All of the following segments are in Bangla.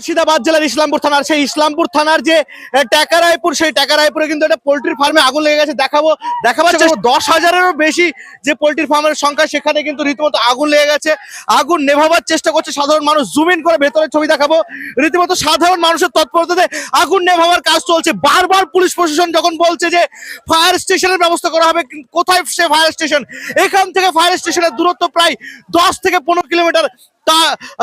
মুর্শিদাবাদ জেলার ইসলামপুর থানার। সেই ইসলামপুর থানার যে টাকারায়পুর সেই টাকারায়পুরে কিন্তু একটা পোল্ট্রি ফার্মে আগুন লেগে গেছে। দেখাবো, দেখাবার দশ হাজারেরও বেশি যে পোল্ট্রি ফার্মের সংখ্যা, সেখানে কিন্তু রীতিমতো আগুন লেগে গেছে। আগুন নেভাবার চেষ্টা করছে সাধারণ মানুষ। জুম ইন করে ভেতরে ছবি দেখাবো। রীতিমতো সাধারণ মানুষের তৎপরতাতে আগুন নেভাবার কাজ চলছে। বারবার পুলিশ প্রশাসন যখন বলছে যে, ফায়ার স্টেশনের ব্যবস্থা করা হবে কোথায় সে ফায়ার স্টেশন? এখান থেকে ফায়ার স্টেশনের দূরত্ব প্রায় দশ থেকে পনেরো কিলোমিটার। তা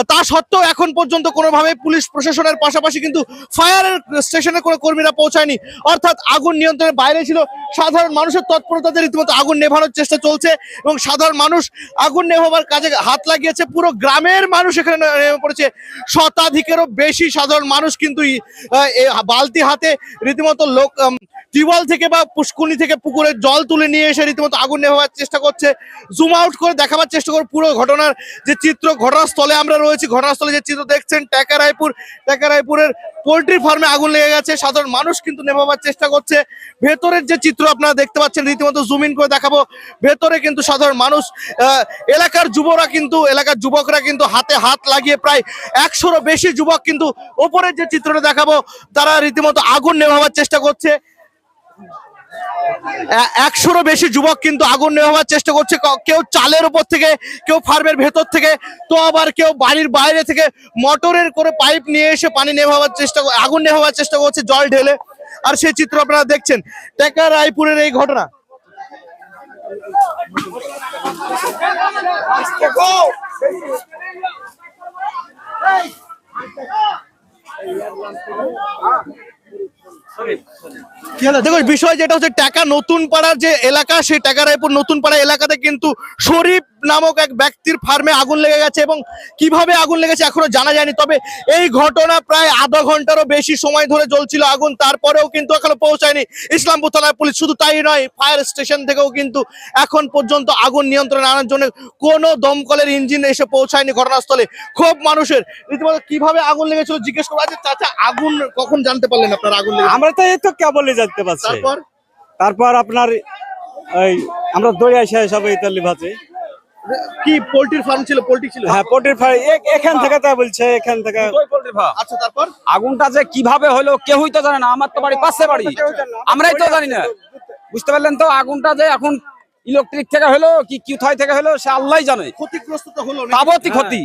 তা সত্ত্বেও এখন পর্যন্ত কোনোভাবে পুলিশ প্রশাসনের পাশাপাশি কিন্তু ফায়ার স্টেশনে কোনো কর্মীরা পৌঁছায়নি। অর্থাৎ আগুন নিয়ন্ত্রণের বাইরে ছিল। সাধারণ মানুষের তৎপরতাতে রীতিমতো আগুন নেভানোর চেষ্টা চলছে এবং সাধারণ মানুষ আগুন নেভাবার কাজে হাত লাগিয়েছে। পুরো গ্রামের মানুষ এখানে নেমে পড়েছে। শতাধিকেরও বেশি সাধারণ মানুষ কিন্তু বালতি হাতে রীতিমতো লোক টিউবওয়েল থেকে বা পুষ্কুনি থেকে পুকুরে জল তুলে নিয়ে এসে রীতিমতো আগুন নেভাবার চেষ্টা করছে। জুম আউট করে দেখাবার চেষ্টা করে পুরো ঘটনার যে চিত্র, ঘটনাস্থলে আমরা রয়েছি। ঘটনাস্থলে যে চিত্র দেখছেন টাকারায়পুর টাকারায়পুরের পোল্ট্রি ফার্মে আগুন লেগে গেছে। সাধারণ মানুষ কিন্তু নেভাবার চেষ্টা করছে। ভেতরের যে চিত্র আপনারা দেখতে পাচ্ছেন, রীতিমতো জুম ইন করে দেখাবো। ভেতরে কিন্তু সাধারণ মানুষ এলাকার যুবরা কিন্তু, এলাকার যুবকরা কিন্তু হাতে হাত লাগিয়ে প্রায় একশোরও বেশি যুবক কিন্তু ওপরের যে চিত্রটা দেখাবো, তারা রীতিমতো আগুন নেভাবার চেষ্টা করছে। একশোরও বেশি যুবক কিন্তু আগুন নেভাবার চেষ্টা করছে। কেউ চালের উপর থেকে, কেউ ফার্মের ভেতর থেকে, তো আবার কেউ বাড়ির বাইরে থেকে মোটরের করে পাইপ নিয়ে এসে পানি নেভাবার চেষ্টা আগুন নেভাবার চেষ্টা করছে, জল ঢেলে। আর সেই চিত্র আপনারা দেখছেন, টেকা রায়পুরের এই ঘটনা। দেখো, বিষয় যেটা হচ্ছে, টাকা নতুন পাড়ার যে এলাকা, সেই টাকা রায়পুর নতুন পাড়া এলাকাতে কিন্তু শরীফ নামক এক ব্যক্তির ফার্মে আগুন লেগে গেছে এবং কীভাবে আগুন লেগেছে এখনও জানা যায়নি। তবে এই ঘটনা প্রায় আধা ঘন্টারও বেশি সময় ধরে জ্বলছিল আগুন তারপরেও কিন্তু এখনও পৌঁছায়নি ইসলামপুর থানার পুলিশ। শুধু তাই নয় ফায়ার স্টেশন থেকেও কিন্তু এখন পর্যন্ত আগুন নিয়ন্ত্রণে আনার জন্য কোনো দমকলের ইঞ্জিন এসে পৌঁছায়নি ঘটনাস্থলে। খুব মানুষের। রীতিমতো কীভাবে আগুন লেগেছিল জিজ্ঞেস করা আচ্ছা চাচা আগুন কখন জানতে পারলেন আপনার আগুন আমরা তো এই তো কেবলই জানতে পারছি। তারপর? তারপর আপনার আমরা দৌড়ে আসে সব ইতালি ভাতে কি পোল্ট্রির ফার্ম ছিল পোল্ট্রি ছিল? হ্যাঁ পোল্ট্রি ফার্ম এখান থেকে তা বলছে এখান থেকে। আচ্ছা তারপর? আগুনটা যে কীভাবে হলো কেউই তো জানে না আমার তো বাড়ি পাশে বাড়ি। আমরাই তো জানি না। বুঝতে পারলেন তো আগুনটা যে এখন ইলেকট্রিক থেকে হলো কি কোথায় থেকে হলো সে আল্লাহ জানে। ক্ষতিগ্রস্ত তো হলো? তাবতি ক্ষতি।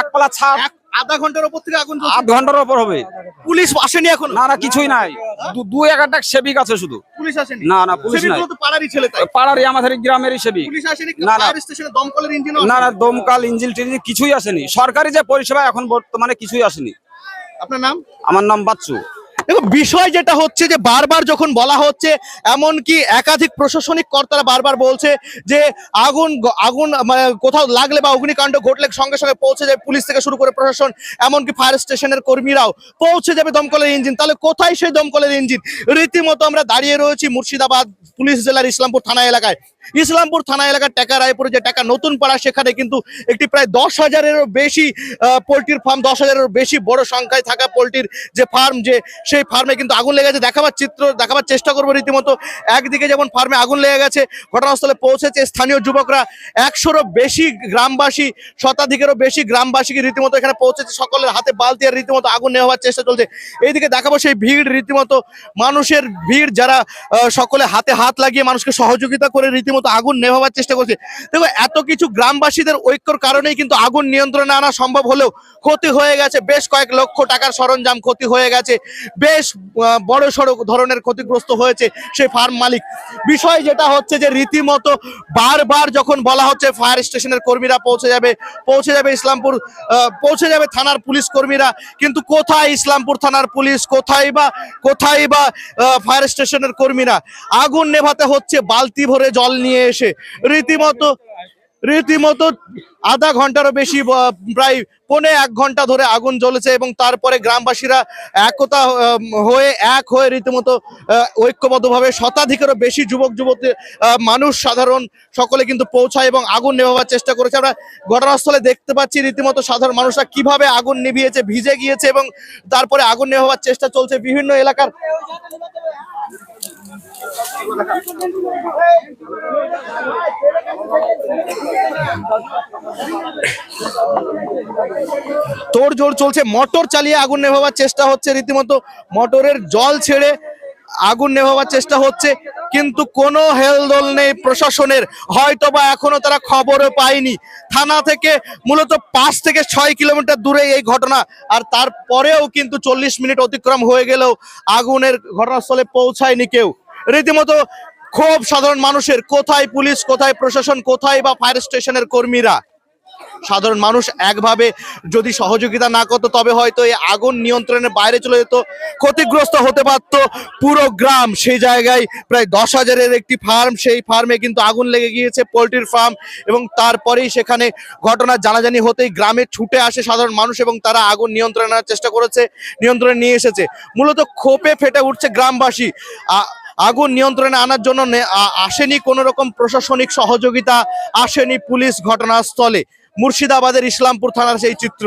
এক পালা ছাপ এক আধা ঘণ্টার উপর থেকে আগুন। আধ ঘণ্টার হবে। পুলিশ আসেনি এখন? না না কিছুই নাই। দু- সেবিক আছে শুধু। পুলিশ আসেনি? না, না, পুলিশ নাই। পাড়ারই ছেলে তাই। পাড়ারই আমাদের গ্রামেরই সেবিক। পুলিশ আসেনি? না, না। স্টেশনে দমকলের ইঞ্জিন না না দমকাল ইঞ্জিল টিঞ্জিল কিছুই আসেনি। সরকারি যে পরিষেবা এখন বর্তমানে কিছুই আসেনি। আপনার নাম? আমার নাম বাচ্চু। দেখো বিষয় যেটা হচ্ছে যে বারবার যখন বলা হচ্ছে, এমনকি একাধিক প্রশাসনিক কর্তারা বারবার বলছে যে আগুন আগুন কোথাও লাগলে বা অগ্নিকাণ্ড ঘটলে সঙ্গে সঙ্গে পৌঁছে যায় পুলিশ থেকে শুরু করে প্রশাসন, এমনকি ফায়ার স্টেশনের কর্মীরাও পৌঁছে যাবে দমকলের ইঞ্জিন। তাহলে কোথায় সেই দমকলের ইঞ্জিন? রীতিমতো আমরা দাঁড়িয়ে রয়েছি মুর্শিদাবাদ পুলিশ জেলার ইসলামপুর থানা এলাকায়। ইসলামপুর থানা এলাকার টাকা রায়পুরে যে টাকা নতুন পাড়া, সেখানে কিন্তু একটি প্রায় দশ হাজারেরও বেশি পোলট্রির ফার্ম দশ হাজারেরও বেশি বড় সংখ্যায় থাকা পোলট্রির যে ফার্ম যে সেই ফার্মে কিন্তু আগুন লেগে গেছে। দেখাবার চিত্র, দেখাবার চেষ্টা করব রীতিমতো। একদিকে যেমন ফার্মে আগুন লেগে গেছে, ঘটনাস্থলে পৌঁছেছে স্থানীয় যুবকরা। একশোরও বেশি গ্রামবাসী, শতাধিকেরও বেশি গ্রামবাসীকে রীতিমতো এখানে পৌঁছেছে। সকলের হাতে বালতি আর রীতিমতো আগুন নেওয়ার চেষ্টা চলছে। এইদিকে দেখাবো সেই ভিড় রীতিমতো। মানুষের ভিড় যারা সকলে হাতে হাত লাগিয়ে মানুষকে সহযোগিতা করে রীতিমতো আগুন নেভাবার চেষ্টা করছে। দেখো, এত কিছু গ্রামবাসীদের ঐক্যর কারণেই কিন্তু আগুন নিয়ন্ত্রণে আনা সম্ভব হলেও ক্ষতি হয়ে গেছে। বেশ কয়েক লক্ষ টাকার সরঞ্জাম ক্ষতি হয়ে গেছে। বেশ বড় সড়ো ধরনের ক্ষতিগ্রস্ত হয়েছে সেই ফার্ম মালিক। বিষয় যেটা হচ্ছে যে রীতিমতো বারবার যখন বলা হচ্ছে ফায়ার স্টেশনের কর্মীরা পৌঁছে যাবে পৌঁছে যাবে ইসলামপুর পৌঁছে যাবে থানার পুলিশ কর্মীরা, কিন্তু কোথায় ইসলামপুর থানার পুলিশ, কোথায় বা কোথায় বা ফায়ার স্টেশনের কর্মীরা? আগুন নেভাতে হচ্ছে, বালতি ভরে জল নিয়ে এসে। রীতিমতো রীতিমতো আধা ঘন্টারও বেশি প্রায় পৌনে এক ঘণ্টা ধরে আগুন জ্বলেছে এবং তারপরে গ্রামবাসীরা একতা হয়ে এক হয়ে রীতিমতো ঐক্যবদ্ধভাবে শতাধিকেরও বেশি যুবক, যুবতী মানুষ সাধারণ সকলে কিন্তু পৌঁছায় এবং আগুন নেভাবার চেষ্টা করেছে। আমরা ঘটনাস্থলে দেখতে পাচ্ছি রীতিমতো সাধারণ মানুষরা কীভাবে আগুন নিভিয়েছে, ভিজে গিয়েছে এবং তারপরে আগুন নেভাবার চেষ্টা চলছে বিভিন্ন এলাকার। তোড়জোড় চলছে, মোটর চালিয়ে আগুন নেভাবার চেষ্টা হচ্ছে রীতিমতো। মোটরের জল ছেড়ে আগুন নেভাবার চেষ্টা হচ্ছে, কিন্তু কোনো হেলদোল নেই প্রশাসনের। হয়তো বা এখনও তারা খবরও পায়নি। থানা থেকে, মূলত পাঁচ থেকে ছয় কিলোমিটার দূরে এই ঘটনা, আর তারপরেও কিন্তু চল্লিশ মিনিট অতিক্রম হয়ে গেলেও আগুনের ঘটনাস্থলে পৌঁছায়নি কেউ। রীতিমতো ক্ষোভ সাধারণ মানুষের কোথায় পুলিশ, কোথায় প্রশাসন, কোথায় বা ফায়ার স্টেশনের কর্মীরা? সাধারণ মানুষ একভাবে যদি সহযোগিতা না করতো, তবে হয়তো এই আগুন নিয়ন্ত্রণের বাইরে চলে যেত, ক্ষতিগ্রস্ত হতে পারত পুরো গ্রাম। সেই জায়গায় প্রায় দশ হাজারের একটি ফার্ম, সেই ফার্মে কিন্তু আগুন লেগে গিয়েছে, পোলট্রির ফার্ম, এবং তারপরেই সেখানে ঘটনা জানাজানি হতেই গ্রামে ছুটে আসে সাধারণ মানুষ, এবং তারা আগুন নিয়ন্ত্রণে আনার চেষ্টা করেছে, নিয়ন্ত্রণে নিয়ে এসেছে। মূলত ক্ষোভে ফেটে উঠছে গ্রামবাসী। আগুন নিয়ন্ত্রণে আনার জন্য আসেনি কোনো রকম প্রশাসনিক সহযোগিতা আসেনি পুলিশ ঘটনাস্থলে মুর্শিদাবাদের ইসলামপুর থানার সেই চিত্র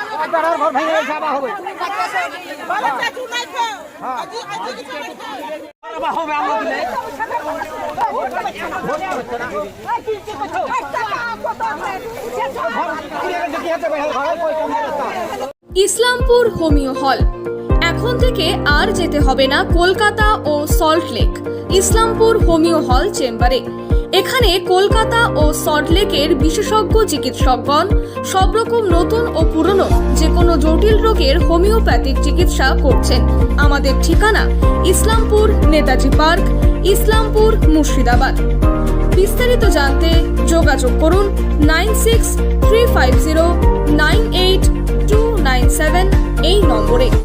ভেঙে যাবা হবে। ইসলামপুর হোমিও হল। এখন থেকে আর যেতে হবে না কলকাতা ও Salt Lake. Islampur homeo hall চেম্বারে। এখানে কলকাতা ও সল্টলেকের বিশেষজ্ঞ চিকিৎসকগণ, সব রকম নতুন ও পুরনো যে কোনো জটিল রোগের হোমিওপ্যাথিক চিকিৎসা করছেন। আমাদের ঠিকানা ইসলামপুর নেতাজি পার্ক, ইসলামপুর মুর্শিদাবাদ। বিস্তারিত জানতে যোগাযোগ করুন nine six three five zero nine eight two nine seven এই নম্বরে।